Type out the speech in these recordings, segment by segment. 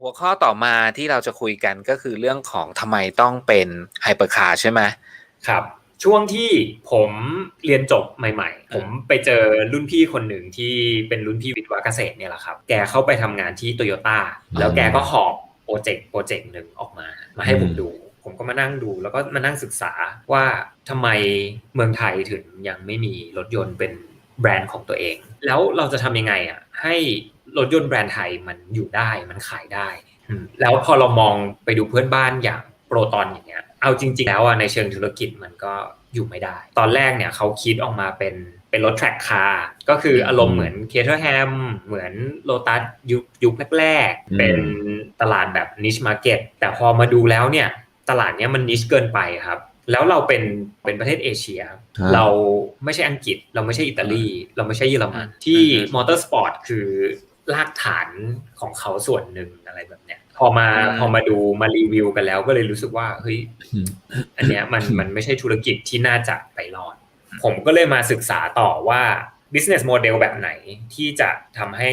หัวข้อต่อมาที่เราจะคุยกันก็คือเรื่องของทำไมต้องเป็นไฮเปอร์คาร์ใช่ไหมครับ ช่วงที่ผมเรียนจบใหม่ ๆ ผมไปเจอรุ่นพี่คนหนึ่งที่เป็นรุ่นพี่วิทย์วะเกษตรเนี่ยแหละครับ แกเข้าไปทำงานที่โตโยต้าแล้วแกก็หอบโปรเจกต์โปรเจกต์หนึ่งออกมา มาให้ผมดูผมก็มานั่งดูแล้วก็มานั่งศึกษาว่าทำไมเมืองไทยถึงยังไม่มีรถยนต์เป็นแบรนด์ของตัวเอง แล้วเราจะทำยังไงอะให้ รถยนต์แบรนด์ไทยมันอยู่ได้มันขายได้อืมแล้วพอเรามองไปดูเพื่อนบ้านอย่างโปรตอนอย่างเงี้ย เอาจริง ๆ แล้วอะในเชิงธุรกิจมันก็อยู่ไม่ได้ ตอนแรกเนี่ยเขาคิดออกมาเป็นเป็นรถแทร็กคาร์ก็คืออารมณ์เหมือนเคเทอร์แฮมเหมือนโลตัสยุคยุคแรกอืมๆเป็นตลาดแบบนิชมาร์เก็ตแต่พอมาดูแล้วเนี่ย ตลาดเนี้ยมันนิชเกินไปครับ แล้วเราเป็นเป็นประเทศเอเชีย เราไม่ใช่อังกฤษ เราไม่ใช่อิตาลี เราไม่ใช่เยอรมันที่มอเตอร์สปอร์ตคือ รากฐานของเขาส่วนหนึ่งอะไรแบบเนี้ย พอมาอืมพอมาดูมารีวิวกันแล้ว ก็เลยรู้สึกว่าเฮ้ยอืมอันเนี้ยมันมันไม่ใช่ธุรกิจที่น่าจะไปรอด ผมก็เลยมาศึกษาต่อว่า business model แบบไหนที่จะทำให้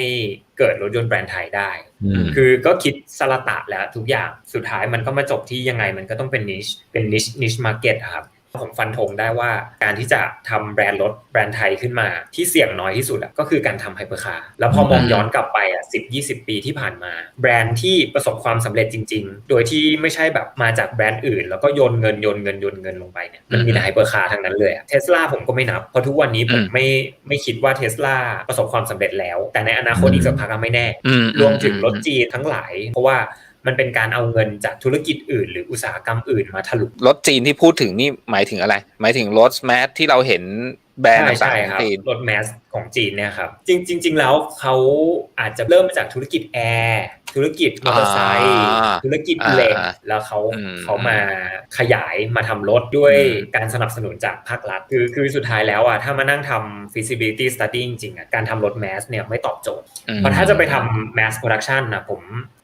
เกิดรถยนต์แบรนด์ไทยได้อืมคือก็คิดสลดตะแล้วทุกอย่างสุดท้ายมันก็มาจบที่ยังไงมันก็ต้องเป็นนิชเป็นนิชนิชมาร์เก็ตครับ ผมฟันธงได้ว่าการที่จะทำแบรนด์รถแบรนด์ไทยขึ้นมาที่เสี่ยงน้อยที่สุดอะก็คือการทำไฮเปอร์คาร์แล้วพอมองย้อนกลับไปอะสิบยี่สิบปีที่ผ่านมา แบรนด์ที่ประสบความสำเร็จจริง ๆ โดยที่ไม่ใช่แบบมาจากแบรนด์อื่น แล้วก็โยนเงินโยนเงินโยนเงินลงไปเนี่ยมันมีแต่ไฮเปอร์คาร์ทั้งนั้นเลยเทสลาผมก็ไม่นับ เพราะทุกวันนี้ผมไม่ไม่คิดว่าเทสลาประสบความสำเร็จแล้ว แต่ในอนาคตอีกสักพักอะไม่แน่อืรวมถึงรถจีนทั้งหลาย เพราะว่า มันเป็นการเอาเงินจากธุรกิจอื่น หรืออุตสาหกรรมอื่นมาถลุงรถจีนที่พูดถึงนี่หมายถึงอะไร หมายถึงรถแมสที่เราเห็นแบรนด์ใช่ต่างใช่ๆขคอรับงจีนรถแมส ของจีนเนี่ยครับจริงจริงๆแล้วเขาอาจจะเริ่มมาจากธุรกิจแอร์ธุรกิจมอเตอร์ไซค์อ่าธุรกิจเหล็กอ่าแล้วเขาอืมเขามาขยายมาทำรถด้วยอืมการสนับสนุนจากภาครัฐ คือคือสุดท้ายแล้วอะถ้ามานั่งทำ feasibility study จริงๆอะการทำรถแมสเนี่ยไม่ตอบโจทย์อืมเพราะถ้าจะไปทำ mass production นะผม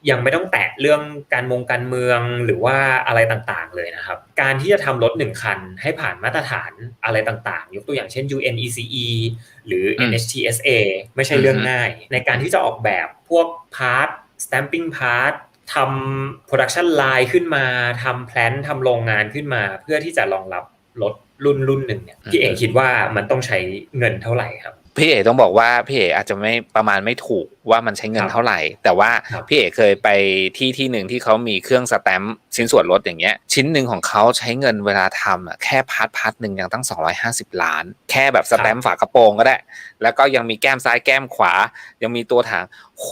ยังไม่ต้องแตะเรื่องการมงการเมืองหรือว่าอะไรต่างๆเลยนะครับ การที่จะทำรถหนึ่งคันให้ผ่านมาตรฐานอะไรต่างๆ ยกตัวอย่างเช่น UNECE หรืออืม NHTSA ไม่ใช่เรื่องอืมง่าย ในการที่จะออกแบบพวก part stamping part ทำ production line ขึ้นมาทำแพลนทำโรงงานขึ้นมา เพื่อที่จะรองรับรถรุ่นรุ่นหนึ่งเนี่ยพี่เอกคิดว่ามันต้องใช้เงินเท่าไหร่ครับ พี่เอกต้องบอกว่าพี่เอกอาจจะไม่ประมาณไม่ถูกว่ามันใช้เงินครับเท่าไหร่ แต่ว่าครับพี่เอกเคยไปที่ที่หนึ่งที่เขามีเครื่องสแตมป์ชิ้นส่วนรถอย่างเงี้ย ชิ้นหนึ่งของเขาใช้เงินเวลาทำอะแค่พาร์ทพาร์ทหนึ่งยังตั้ง 250 ล้าน แค่แบบสแตมป์ฝากระโปรงก็ได้ แล้วก็ยังมีแก้มซ้ายแก้มขวา ยังมีตัวถังโห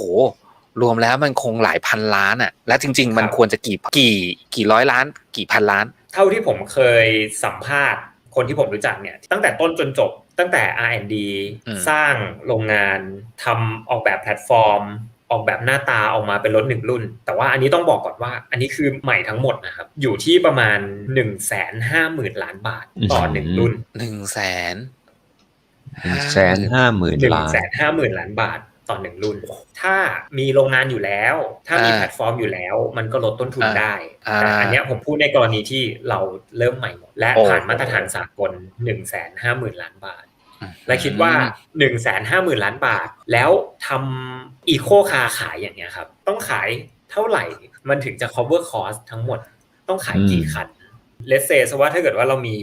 รวมแล้วมันคงหลายพันล้านอะและจริง ๆ มันครับควรจะกี่กี่กี่ร้อยล้าน กี่พันล้าน เท่าที่ผมเคยสัมภาษณ์คนที่ผมรู้จักเนี่ยตั้งแต่ต้นจนจบ ตั้งแต่ R&D อืมสร้างโรงงานทำออกแบบแพลตฟอร์ม ออกแบบหน้าตาออกมาเป็นรถหนึ่งรุ่น แต่ว่าอันนี้ต้องบอกก่อนว่า อันนี้คือใหม่ทั้งหมดนะครับ อยู่ที่ประมาณ1นึ่งแสนห้าหมื่นล้านบาทต่อหนึ่งรุ่นหนึ่งแสนหนึ่งแสนห้าหมื่นหนึ่งล้านแสนห้าหมื่นล้านบาทต่อหนึ่งรุ่น ถ้ามีโรงงานอยู่แล้ว ถ้ามีอ่าแพลตฟอร์มอยู่แล้ว มันก็ลดต้นทุนอ่าได้อ่าแต่อันเนี้ยผมพูดในกรณีที่เราเริ่มใหม่หมด และโอ้ผ่านมาตรฐานสากลหนึ่งแสนห้าหมื่นล้านบาท และคิดว่า1นึ่งแสนห้าหมื่นล้านบาท แล้วทำอีโคคาขายอย่างเงี้ยครับ ต้องขายเท่าไหร่มันถึงจะ cover cost ทั้งหมด ต้องขายกี่คันเลสเซสว่าถ้าเกิดว่าเรามี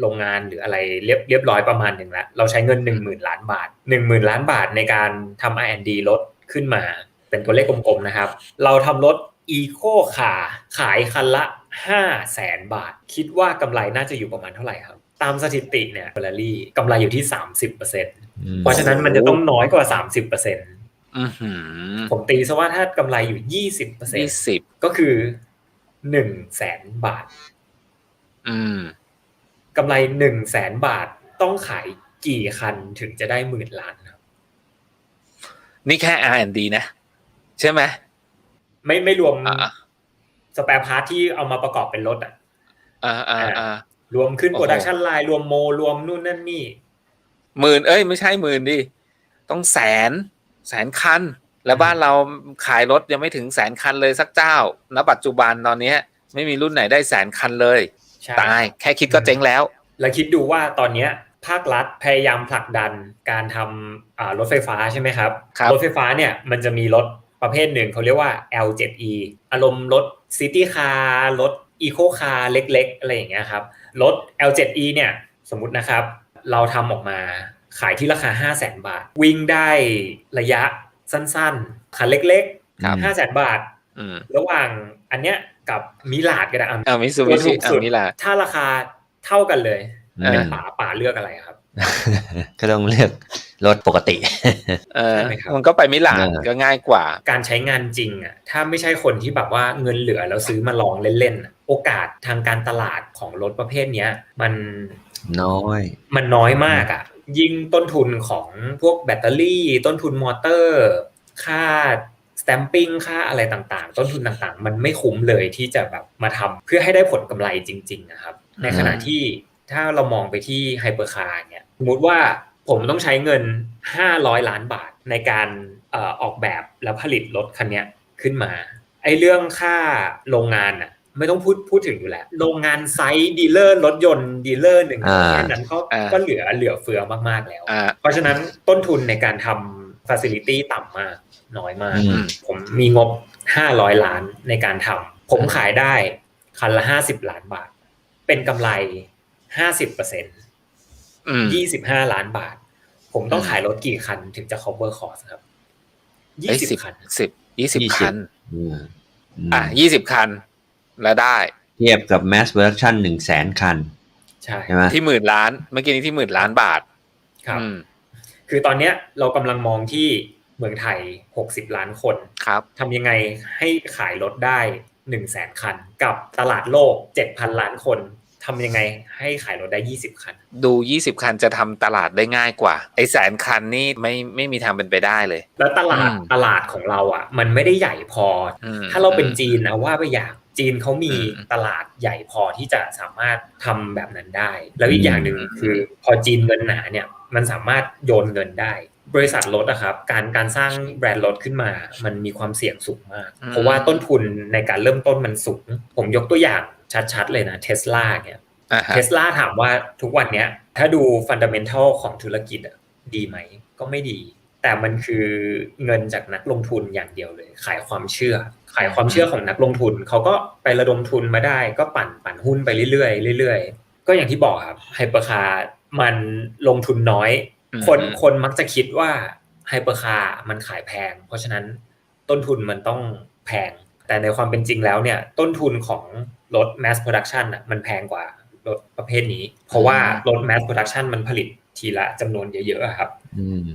โรงงานหรืออะไรเรียบเรียบร้อยประมาณหนึ่งแล้ว เราใช้เงิน 1 0,000 ล้านบาท 1 0,000 ล้านบาทในการทำ R&D รถขึ้นมา เป็นตัวเลขกลมๆนะครับ เราทำรถอีโคคาขายคันละ 5 0 0แสนบาท คิดว่ากำไรน่าจะอยู่ประมาณเท่าไหร่ครับ ตามสถิติเนี่ยเฟอร์รารี่กำไรอยู่ที่ 30%เอืมพราะฉะนั้นมันจะต้องน้อยกว่า 30%อือหือผมตีซะว่าถ้ากำไรอยู่ยี่20%สิบก็คือ1แสนบาทอืมกำไรหนึ่งแสนบาทต้องขายกี่คันถึงจะได้หมื่นล้านครับ นี่แค่ R&D นะ ใช่ไหม ไม่ไม่รวมอ่าสแปร์พาร์ทที่เอามาประกอบเป็นรถอะอ่าอ่าอ่า รวมขึ้นโอ้โปโหรดักชันไลน์รวมโมรวมนู่นนั่นนี่หมื่นเอ้ยไม่ใช่หมื่นดิต้องแสนแสนคัน แล้วบ้านเราขายรถยังไม่ถึงแสนคันเลยสักเจ้า ณ ปัจจุบันตอนเนี้ยไม่มีรุ่นไหนได้แสนคันเลยใช่ตายแค่คิดก็เจ๊งแล้ว แล้วคิดดูว่าตอนเนี้ยภาครัฐพยายามผลักดันการทำอ่ารถไฟฟ้าใช่ไหมครับครับรถไฟฟ้าเนี่ยมันจะมีรถประเภทหนึ่งเขาเรียกว่า L7E อารมณ์รถซิตี้คาร์รถ อีโคคาร์เล็กๆ อะไรอย่างเงี้ยครับรถ L7E เนี่ยสมมุตินะครับเราทำออกมาขายที่ราคา 5 0 0แสนบาท วิ่งได้ระยะสั้นๆคันเล็กครับๆ5 0 0แสนบาทอืมระหว่างอันเนี้ยกับมิลาดก็ได้อะเอามิซูบิชิเอานี่แหละถ้าราคาเท่ากันเลยอืมเป็นป๋าป๋าเลือกอะไรครับ ก็ต้องเลือก รถปกติเออใช่ไหมครับมันก็ไปมิลานเออก็ง่ายกว่า การใช้งานจริงอะถ้าไม่ใช่คนที่แบบว่าเงินเหลือแล้วซื้อมาลองเล่นๆอะโอกาสทางการตลาดของรถประเภทเนี้ยมันน้อย มันน้อยมากอะยิ่งต้นทุนของพวกแบตเตอรี่ ต้นทุนมอเตอร์ ค่าส t ตมปิ้งค่าอะไรต่างๆ ต้นทุนต่างๆ มันไม่คุ้มเลยที่จะแบบมาทำเพื่อให้ได้ผลกำไรจริง ๆ นะครับ ในขณะที่ถ้าเรามองไปที่ไฮเปอร์คาร์เนี่ยสมมติว่า ผมต้องใช้เงิน 500 ล้านบาทในการเอ่อออกแบบและผลิตรถคันเนี้ยขึ้นมา ไอ้เรื่องค่าโรงงานอะ ไม่ต้องพูดพูดถึงอยู่แล้ว โรงงานไซต์ดีลเลอร์รถยนต์ดีลเลอร์หนึ่งอ่าแค่นั้นก็อ่าก็เหลือเหลือเฟือมากๆแล้วอ่าเพราะฉะนั้นต้นทุนในการทำ facility ต่ำมากน้อยมากอืมผมมีงบ 500 ล้านในการทำผมขายได้คันละ 50 ล้านบาท เป็นกำไร 50%อื ม25ล้านบาท ผมต้องอืมขายรถกี่คันถึงจะ cover cost ครับเอ้ยสิบ20คันสิบยี่สิบยี่สิบคันอืมอืมอะยี่สิบคัน แล้วได้ เทียบกับ mass production หนึ่งแสนคัน ใช่ใช่ไหมที่หมื่นล้าน เมื่อกี้นี้ที่หมื่นล้านบาท ครับอืมคือตอนเนี้ยเรากำลังมองที่เมืองไทย60ล้านคน ครับทำยังไงให้ขายรถได้1 0 0 0 0แสนคัน กับตลาดโลก7,000ล้านคน ทำยังไงให้ขายรถได้ 20 คัน ดูยี่สิบคันจะทำตลาดได้ง่ายกว่า ไอ้แสนคันนี่ไม่ไม่มีทางเป็นไปได้เลย แล้วตลาดอืมตลาดของเราอะ มันไม่ได้ใหญ่พออมถ้าเราเป็นจีนนะว่าไปอย่างจีนเขามีอืมตลาดใหญ่พอที่จะสามารถทำแบบนั้นได้ แล้วอีกอย่างหนึ่งคือพอจีนเงินหนาเนี่ยมันสามารถโยนเงินได้ บริษัทรถอะครับการการสร้างแบรนด์รถขึ้นมา มันมีความเสี่ยงสูงมากอืมเพราะว่าต้นทุนในการเริ่มต้นมันสูง ผมยกตัวอย่าง ชัดๆเลยนะเทสลาเนี่ยอ่าฮะเทสลาถามว่าทุกวันเนี้ย ถ้าดูฟันดัมเ n นทัลของธุรกิจอะดีไหม ก็ไม่ดี แต่มันคือเงินจากนักลงทุนอย่างเดียวเลย ขายความเชื่อ ขายความเชื่อของนักลงทุน เขาก็ไประดมทุนมาได้ ก็ปั่นปั่นหุ้นไปเรื่อยๆเรื่อยๆ ก็อย่างที่บอกครับไฮเปอร์คาร์มันลงทุนน้อยอืมคนอืมคนมักจะคิดว่าไฮเปอร์คาร์มันขายแพง เพราะฉะนั้นต้นทุนมันต้องแพง แต่ในความเป็นจริงแล้วเนี่ย ต้นทุนของ รถ mass production อะมันแพงกว่ารถประเภทนี้ เพราะว่ารถ mass production มันผลิตทีละจำนวนเยอะๆอะครับอืม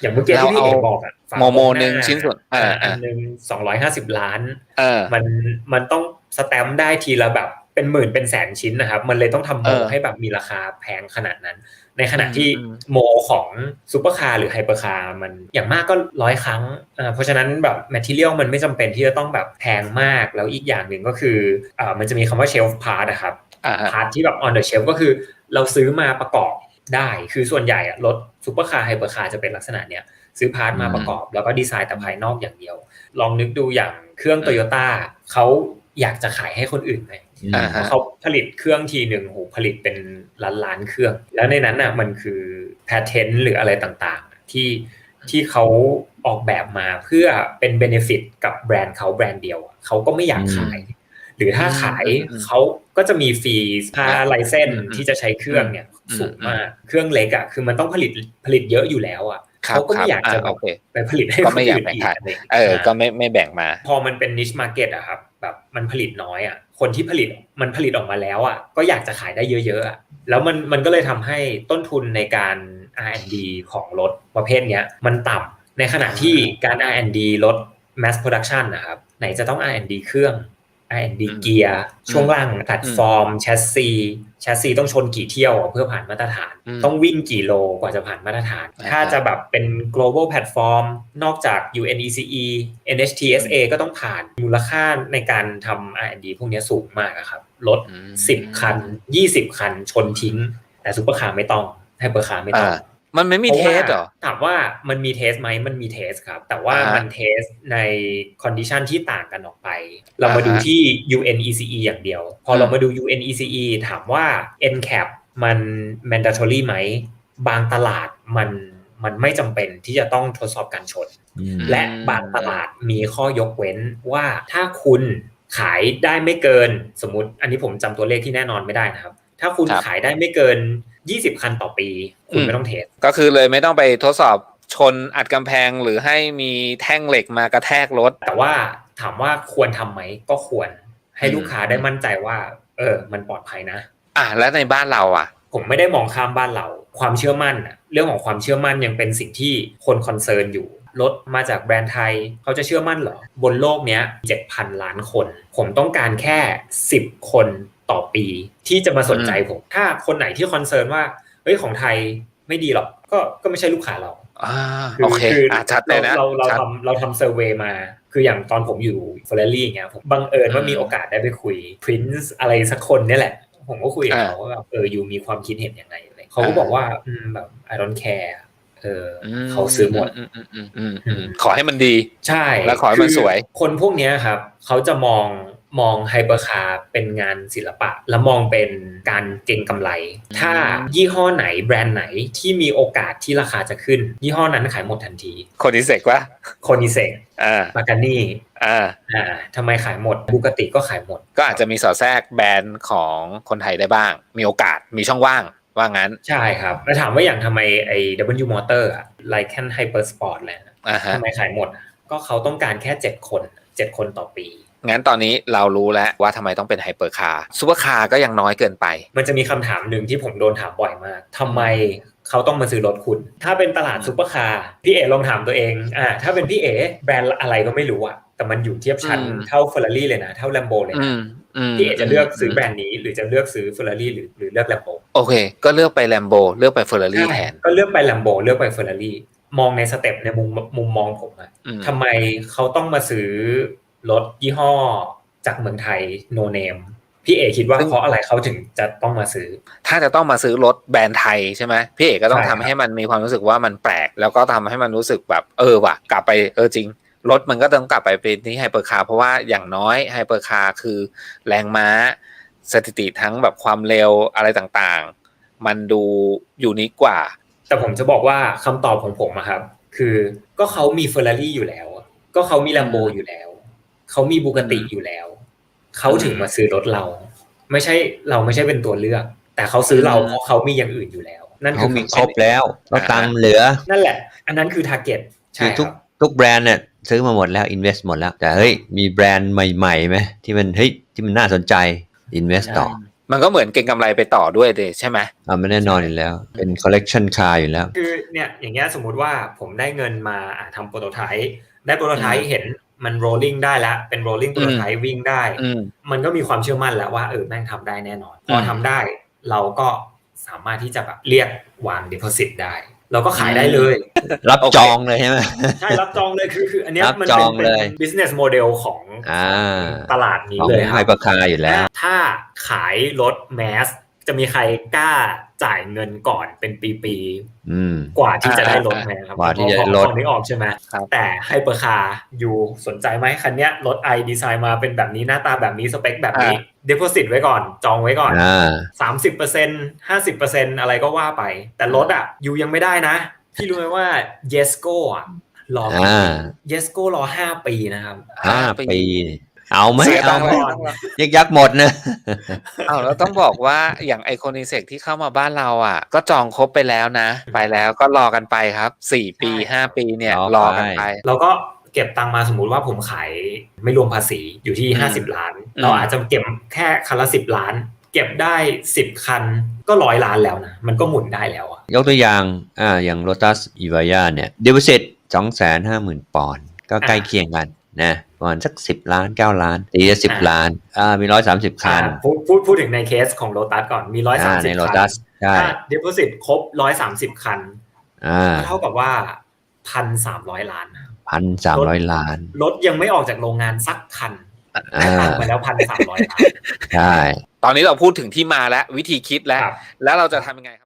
อย่างเมื่อกี้ที่พี่เราเอเอากบอกอะฝาโมโมโครงหนึ่งาชิ้นส่วนเออเอออันหนึ่งสองร้อยห้าสิบล้านเออมันมันต้องสแตมป์ได้ทีละแบบ เป็นหมื่นเป็นแสนชิ้นนะครับ มันเลยต้องทำโมเออให้แบบมีราคาแพงขนาดนั้น ในขณะที่อืมโมของซูเปอร์คาร์หรือไฮเปอร์คาร์มันอย่างมากก็ร้อยครั้งอ่าเพราะฉะนั้นแบบแมทเทียลมันไม่จำเป็นที่จะต้องแบบแพงมากแล้วอีกอย่างหนึ่งก็คืออ่ามันจะมีคำว่าเชลฟ์พาร์ตนะครับอ่าฮะพาร์ทที่แบบ on the shelf ก็คือเราซื้อมาประกอบได้คือส่วนใหญ่อะรถซูเปอร์คาร์ไฮเปอร์คาร์จะเป็นลักษณะเนี้ยซื้อพาร์ทมาประกอบ แล้วก็ดีไซน์แต่ภายนอกอย่างเดียว ลองนึกดูอย่างเครื่องโตโยต้าเขาอยากจะขายให้คนอื่นไหมอ่าฮะ เขาผลิตเครื่องทีหนึ่งโหผลิตเป็นล้านล้านๆเครื่อง แล้วในนั้นน่ะมันคือแพทเทนต์หรืออะไรต่างๆ ที่ที่เขาออกแบบมาเพื่อเป็นเบเนฟิตกับแบรนด์เขาแบรนด์เดียวอะเขาก็ไม่อยากขาย หรือถ้าขายอืมเขาก็จะมีฟรีค่าไลเซนอืมที่จะใช้เครื่องเนี่ยอืมสูงมากเครื่องเล็กอะคือมันต้องผลิตผลิตเยอะอยู่แล้วอะครับเขาก็ครัไม่บอยากจะอ่าแบบโอเคไปผลิตให้ก็คนไม่อยากอื่นแบ่งอีกขายอะไรอย่างเอเงี้ยอก็ไม่ไม่แบ่งมา พอมันเป็นนิชมาร์เก็ตอะครับ แบบมันผลิตน้อยอะคนที่ผลิตมันผลิตออกมาแล้วอะก็อยากจะขายได้เยอะๆอะแล้วมันมันก็เลยทำให้ต้นทุนในการ R&D ของรถประเภทเนี้ยมันต่ำในขณะที่การ R&D รถ mass production นะครับไหนจะต้อง R&D เครื่อง R&D อืมเกียร์ช่วงล่างแพลตฟอร์มแชสซีแชสซีต้องชนกี่เที่ยวเพื่อผ่านมาตรฐานอืมต้องวิ่งกี่โลกว่าจะผ่านมาตรฐานอ่าถ้าจะแบบเป็น global platform นอกจาก UNECE NHTSA ก็ต้องผ่านมูลค่าในการทำ R&D พวกเนี้ยสูงมากอะครับรถอืม10 คัน 20 คันชนทิ้ง แต่ซูเปอร์คาร์ไม่ต้องไฮเปอร์คาร์ไม่ต้องอ่า มันไม่มีพราะเทว่าสเหรอถามว่ามันมีเทสไหมมันมีเทสครับ แต่ว่าอ่าฮะมันเทสในคอนดิชันที่ต่างกันออกไป เรามาดูอ่าฮะที่ UNECE อย่างเดียว พอเรามาดู UNECE ถามว่า NCAP มัน mandatory ไหม บางตลาดมันมันไม่จำเป็นที่จะต้องทดสอบการชนอืมและบางตลาดมีข้อยกเว้นว่าถ้าคุณขายได้ไม่เกินสมมติ อันนี้ผมจำตัวเลขที่แน่นอนไม่ได้นะครับ ถ้าคุณครับขายได้ไม่เกิน 20คันต่อปี คุณไม่ต้องเทส ก็คือเลยไม่ต้องไปทดสอบชนอัดกำแพงหรือให้มีแท่งเหล็กมากระแทกรถ แต่ว่าถามว่าควรทำไหมก็ควรให้อืมลูกค้าได้มั่นใจว่า เออ มันปลอดภัยนะ อะแล้วในบ้านเราอะ ผมไม่ได้มองข้ามบ้านเรา ความเชื่อมั่นอะเรื่องของความเชื่อมั่นยังเป็นสิ่งที่คนคอนเซิร์นอยู่รถมาจากแบรนด์ไทย เขาจะเชื่อมั่นเหรอ บนโลกเนี้ย7,000 ล้านคน ผมต้องการแค่ 10 คน ต่อปีที่จะมาสนใจผม ถ้าคนไหนที่คอนเซิร์นว่าเฮ้ยของไทยไม่ดีหรอกก็ก็ไม่ใช่ลูกค้าเราอ่าคือโอเคคืออะชัดเลยนะเราเราชัดทำเราทำเซอร์เวยมา คืออย่างตอนผมอยู่เฟอร์รารี่เงี้ยผมบังเอิญว่าอืมมีโอกาสได้ไปคุย Prince อะไรสักคนเนี่ยแหละ ผมก็คุยกับอ่าเขาว่าแบบเอออยู่มีความคิดเห็นยังไงอะไรเขาก็อ่าบอกว่าอืมแบบ I don't care เอออมเขาซื้อหมดอืมอืมอืมอืมอืมขอให้มันดี ใช่แล้วขอให้มันคืสวย คนพวกเนี้ยครับ เขาจะมอง มองไฮเปอร์คาร์เป็นงานศิลปะ แล้วมองเป็นการเก็งกำไร ถ้ายี่ห้อไหนแบรนด์ไหนที่มีโอกาสที่ราคาจะขึ้น ยี่ห้อนั้นขายหมดทันทีคนที่เสกวะโคนิเซกอ่าปากานี่อ่าอ่าทำไมขายหมดบุกติก็ขายหมด ก็อาจจะมีสอดแทรกแบรนด์ของคนไทยได้บ้าง มีโอกาสมีช่องว่างว่างั้น ใช่ครับแล้วถามว่าอย่างทำไมไอ้ W Motor อะ Lycan Hyper Sport แหละอ่าฮะทำไมขายหมดอะก็เขาต้องการแค่ 7 คน 7 คนต่อปี งั้นตอนนี้เรารู้แล้วว่าทำไมต้องเป็นไฮเปอร์คาร์ซูเปอร์คาร์ก็ยังน้อยเกินไป มันจะมีคำถามหนึ่งที่ผมโดนถามบ่อยมากทำไมเขาต้องมาซื้อรถคุณ ถ้าเป็นตลาดซูเปอร์คาร์พี่เอลองถามตัวเองอ่าถ้าเป็นพี่เอแบรนด์อะไรก็ไม่รู้อะแต่มันอยู่เทียบชั้นอืมเท่าเฟอร์รารี่เลยนะ เท่าแลมโบเลยอืนะมอืมพี่เอจะเลือกซื้อแบรนด์นี้หรือจะเลือกซื้อเฟอร์รารี่หรือหรือเลือกแลมโบโอเค ก็เลือกไปแลมโบเลือกไปเฟอร์รารี่แทน ก็เลือกไปแลมโบเลือกไปเฟอร์รารี่มองในสเต็ปในมุมมุมมองผมอะอืมทำไมเขาต้องมาซื้อ รถยี่ห้อจากเมืองไทยโนเนมพี่เอคิดว่าเพราะอะไรเขาถึงจะต้องมาซื้อ ถ้าจะต้องมาซื้อรถแบรนด์ไทยใช่ไหมพี่เอกก็ต้องใช่ทำครับให้มันมีความรู้สึกว่ามันแปลก แล้วก็ทำให้มันรู้สึกแบบเออว่ะ กลับไปเออจริง รถมันก็ต้องกลับไปเป็นที่ไฮเปอร์คาร์เพราะว่าอย่างน้อยไฮเปอร์คาร์คือแรงม้าสถิติทั้งแบบความเร็วอะไรต่างๆ มันดูอยู่นิคกว่า แต่ผมจะบอกว่าคำตอบของผมอะครับ คือก็เขามีเฟอร์รารี่อยู่แล้ว ก็เขามีแลมโบอยู่แล้ว เขามีบูกติอยู่แล้ว เขาถึงมาซื้อรถเรา ไม่ใช่เราไม่ใช่เป็นตัวเลือก แต่เขาซื้อเราอืมเพราะเขามีอย่างอื่นอยู่แล้ว นั่นเขาคือมีำตครอบแล้วเราตังค์เหลือ นั่นแหละ อันนั้นคือทาร์เก็ตใช่คือคทุกรับทุกแบรนด์เนี่ยซื้อมาหมดแล้ว invest หมดแล้ว แต่เฮ้ยมีแบรนด์ใหม่ๆไหมที่มันเฮ้ยที่มันน่าสนใจ invest ต่อมันก็เหมือนเก็งกำไรไปต่อด้วยเลยใช่ไหมอ่าไม่แน่นอนอยู่แล้ว เป็น collection car อยู่แล้ว คือเนี่ยอย่างเงี้ยสมมุติว่าผมได้เงินมาอะทำโปรโตไทป์ได้โปรโตไทป์เห็น มัน rolling ได้แล้ว เป็น rolling โปรโตไทป์วิ่งได้อืมมันก็มีความเชื่อมั่นแล้วว่าเออแม่งทำได้แน่นอน พออมทำได้เราก็สามารถที่จะแบบเรียกวาง deposit ได้ เราก็ขายได้เลย รับโอเคจองเลยใช่ไหมใช่ รับจองเลยคือคืออันเนี้ยรับมันจเป็อนงเป็นเลย business model ของอ่าตลาดนี้ของเลยคไฮรับเปอร์คาร์อยู่แล้ว ถ้าขายรถแมส จะมีใครกล้าจ่ายเงินก่อนเป็นปีอืมๆกว่าที่จะได้รถไหมครับกว่าที่จะได้รถพอพอนึกออกใช่ไหมครับแต่ไฮเปอร์คาร์อยู่สนใจไหมคันเนี้ยรถไอดีไซน์มาเป็นแบบนี้หน้าตาแบบนี้สเปคแบบนี้ deposit ไว้ก่อนจองไว้ก่อนอ่าสามสิบเปอร์เซ็นห้าสิบเปอร์เซ็นอะไรก็ว่าไป แต่รถอะอยู่ยังไม่ได้นะ พี่รู้ไหมว่า Yesco อะรอกี่อ่าปี Yesco รอห้าปีนะครับห้าปี เอาไหมเสียตัเอางค์ไหมเลยยักยักษ์หมดนะอ้าวแล้วต้องบอกว่าอย่างไอคอนิเซกที่เข้ามาบ้านเราอะ ก็จองครบไปแล้วนะ ไปแล้วก็รอกันไปครับสี่ปีห้าปีเนี่ยรอไปรอกันไปเราก็เก็บตังค์มาสมมุติว่าผมขายไม่รวมภาษีอยู่ที่อืม50ล้านอืมเราอาจจะเก็บแค่คันละสิบล้าน เก็บได้10คันก็ร้อยล้านแล้วนะ มันก็หมุนได้แล้วอะยกตัวอย่างอ่าอย่าง Lotus e v a y a เนี่ย deposit สองแสนห้าหมื่นปอนด์ก็ใกล้เคียงกันนะ ประมาณสักสิบล้านเก้าล้านตีจะสิบล้านอ่ามีร้อยสามสิบคันอะพูดพูดพูดถึงในเคสของโ o ตัสก่อนมีร้อยอ่าสามในสิบคัน Lotus ใช่ถ้า deposit ครบร้อยสามสิบคันอ่าเท่ากับว่าพันสามร้อยล้านนะพันสามร้อยล้านรถยังไม่ออกจากโรงงานสักคันอ่าได้ตังค์มาแล้วพันสามร้อยล้านใช่ตอนนี้เราพูดถึงที่มาและวิธีคิดแล้วครับแล้วเราจะทำยังไงครับ